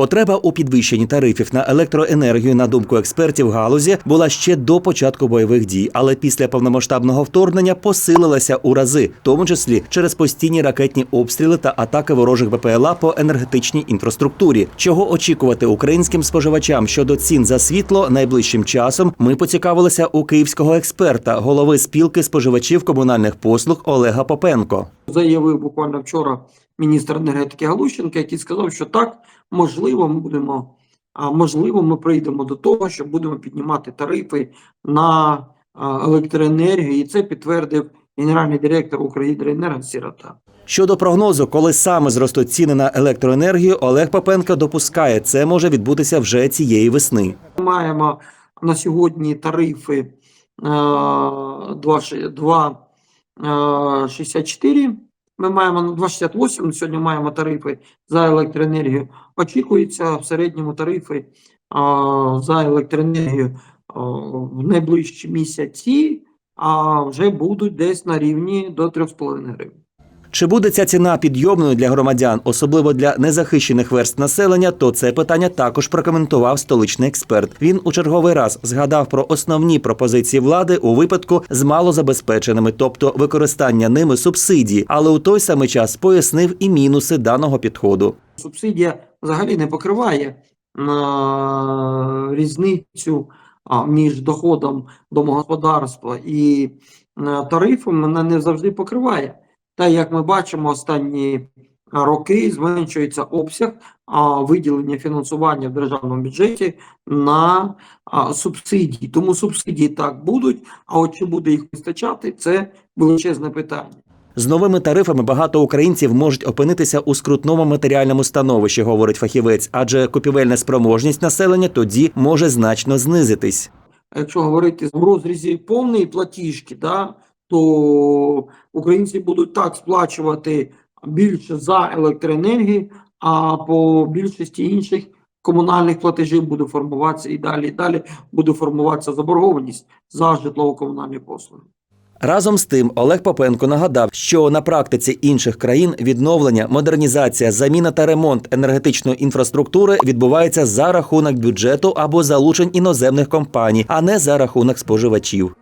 Потреба у підвищенні тарифів на електроенергію, на думку експертів галузі, була ще до початку бойових дій, але після повномасштабного вторгнення посилилася у рази, в тому числі через постійні ракетні обстріли та атаки ворожих БПЛА по енергетичній інфраструктурі. Чого очікувати українським споживачам щодо цін за світло найближчим часом? Ми поцікавилися у київського експерта, голови спілки споживачів комунальних послуг Олега Попенко. заявив буквально вчора міністр енергетики Галущенко, який сказав, що так, можливо, ми будемо, можливо, ми прийдемо до того, що будемо піднімати тарифи на електроенергію, і це підтвердив генеральний директор Укргідроенерго Сірота. Щодо прогнозу, коли саме зростуть ціни на електроенергію, Олег Попенко допускає, це може відбутися вже цієї весни. Ми маємо на сьогодні тарифи е, 2,64. Ми маємо на 2,68. Сьогодні маємо тарифи за електроенергію. Очікується в середньому тарифи а, за електроенергію а, в найближчі місяці, а вже будуть десь на рівні до 3,5 гривень. Чи буде ця ціна підйомною для громадян, особливо для незахищених верст населення, то це питання також прокоментував столичний експерт. Він у черговий раз згадав про основні пропозиції влади у випадку з малозабезпеченими, тобто використання ними субсидій, але у той самий час пояснив і мінуси даного підходу. субсидія взагалі не покриває а, різницю між доходом домогосподарства і тарифом, вона не завжди покриває. Та як ми бачимо, останні роки зменшується обсяг виділення фінансування в державному бюджеті на субсидії. Тому субсидії так будуть, а от чи буде їх вистачати, це величезне питання. З новими тарифами багато українців можуть опинитися у скрутному матеріальному становищі, говорить фахівець, адже купівельна спроможність населення тоді може значно знизитись. Якщо говорити в розрізі повної платіжки, да, то українці будуть так сплачувати більше за електроенергію, а по більшості інших комунальних платежів буде формуватися і далі, і далі буде формуватися заборгованість за житлово-комунальні послуги. Разом з тим, Олег Попенко нагадав, що на практиці інших країн відновлення, модернізація, заміна та ремонт енергетичної інфраструктури відбувається за рахунок бюджету або залучень іноземних компаній, а не за рахунок споживачів.